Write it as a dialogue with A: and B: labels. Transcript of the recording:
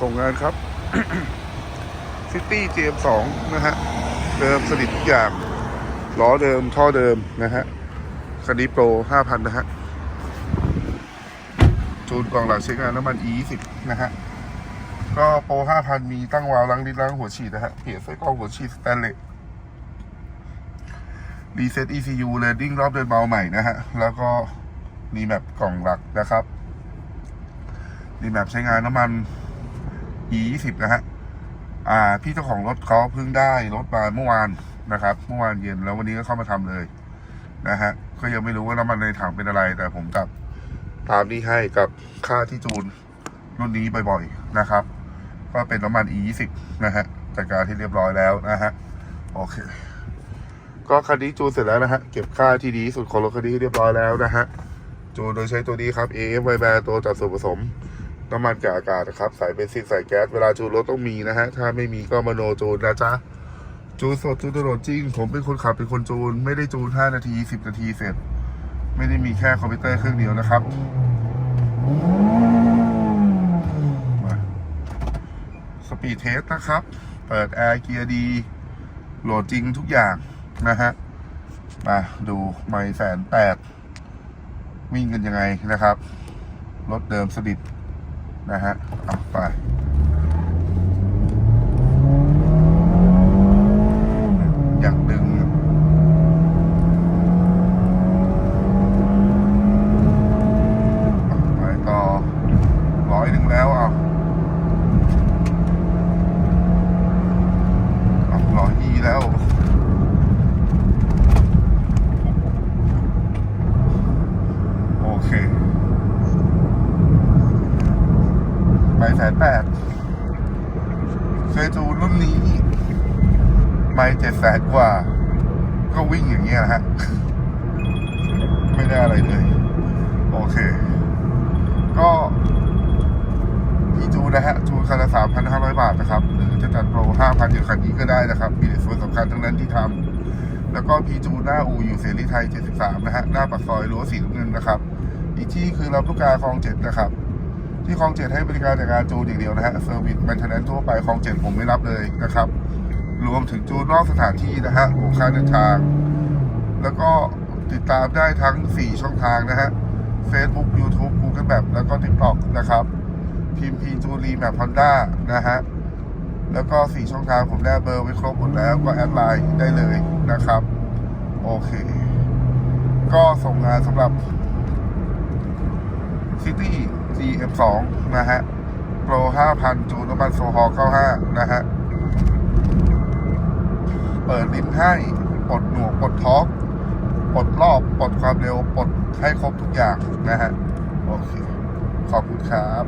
A: ส่งงานครับซิตี้ GM2 นะฮะ เดิมสนิททุกอย่างล้อเดิมท่อเดิมนะฮะคันนี้โปร5,000นนะฮะ จูนกล่องหลังใช้งานน้ำมัน E20 นะฮะ ก็โปร5,000มีตั้งวาล์วล้างลิ้นล้างหัวฉีดนะฮะเปลี่ยนไส้กรองหัวฉีดสแตนเลสรีเซ็ต ECU เลดดิ้งรอบเดินเบาใหม่นะฮะ แล้วก็รีแมปกล่องหลักนะครับรีแมปใช้งานน้ำมัน E20 นะฮะอ่าพี่เจ้าของรถเขาเพิ่งได้รถมาเมื่อวานนะครับ เมื่อวานเย็นแล้ววันนี้ก็เข้ามาทำเลยนะฮะก็ยังไม่รู้ว่าน้ำมันในถังเป็นอะไร แต่ผมกับตามนี้ให้กับค่าที่จูนรุ่นนี้บ่อยๆนะครับ ก็เป็นน้ำมัน E20 นะฮะจัดการที่เรียบร้อยแล้วนะฮะโอเค ก็คันนี้จูนเสร็จแล้วนะฮะเก็บค่าที่ดีสุดของรถคันนี้เรียบร้อยแล้วนะฮะจูนโดยใช้ตัวนี้ครับ AF y b a r ตัวจัดส่วนผสม น้ำมันกับอากาศนะครับใส่เบนซินใส่แก๊ส เวลาจูนรถต้องมีนะฮะ ถ้าไม่มีก็มโนจูนนะจ๊ะ จูนสดจูนตลอดจริง ผมเป็นคนขับเป็นคนจูน ไม่ได้จูน 5 นาที 10 นาทีเสร็จ ไม่ได้มีแค่คอมพิวเตอร์เครื่องเดียวนะครับมาสปีดเทสนะครับ เปิดแอร์เกียร์ดี โหลดจริงทุกอย่างนะฮะ มาดูไม่แสนแปดวิ่งกันยังไงนะครับ รถเดิมสดิด นะฮะเอาไป อยากดึง ไปต่อร้อยหนึ่งแล้วอะอะร้อยยี่แล้ว โอเค ไป แสนแปดเคยจูรุ่นนี้ไม่เจ็ดแสนกว่า ก็วิ่งอย่างเงี้ยนะฮะ ไม่ได้อะไรเลย โอเค ก็พี่จูนะฮะจูคันละสามพันห้าร้อยบาทนะครับ หรือจะจัดโปรห้าพันอย่างคันนี้ก็ได้นะครับ มีส่วนสำคัญทั้งนั้นที่ทำแล้วก็พี่จูหน้าอูอยู่เสรีไทย73นะฮะ หน้าปากซอยรั้วสีน้ำเงินนะครับอีกที่คือลำลูกกาคลองเจ็ดนะครับ ที่คลองเจ็ดให้บริการแต่การจูนอย่างเดียวนะฮะเซอร์วิสแมนเทนแนนทั่วไปคลองเจ็ดผมไม่รับเลยนะครับ รวมถึงจูนนอกสถานที่นะฮะบวค่าเดินทาง แล้วก็ติดตามได้ทั้ง 4 ช่องทางนะฮะ Facebook YouTube Google Map แล้วก็ TikTok นะครับ พิมพ์พีจูรีแมปฮอนด้านะฮะ แล้วก็ 4 ช่องทางผมได้เบอร์ไว้ครบหมดแล้วก็แอดไลน์ได้เลยนะครับ โอเค ก็ส่งงานสำหรับ GM2 นะฮะ โปร 5,000 จูนน้ำมันโซฮอล95 นะฮะ เปิดลิ้นให้ปลดหน่วงปลดท็อกปลดรอบปลดความเร็วปลดให้ครบทุกอย่างนะฮะ โอเค ขอบคุณครับ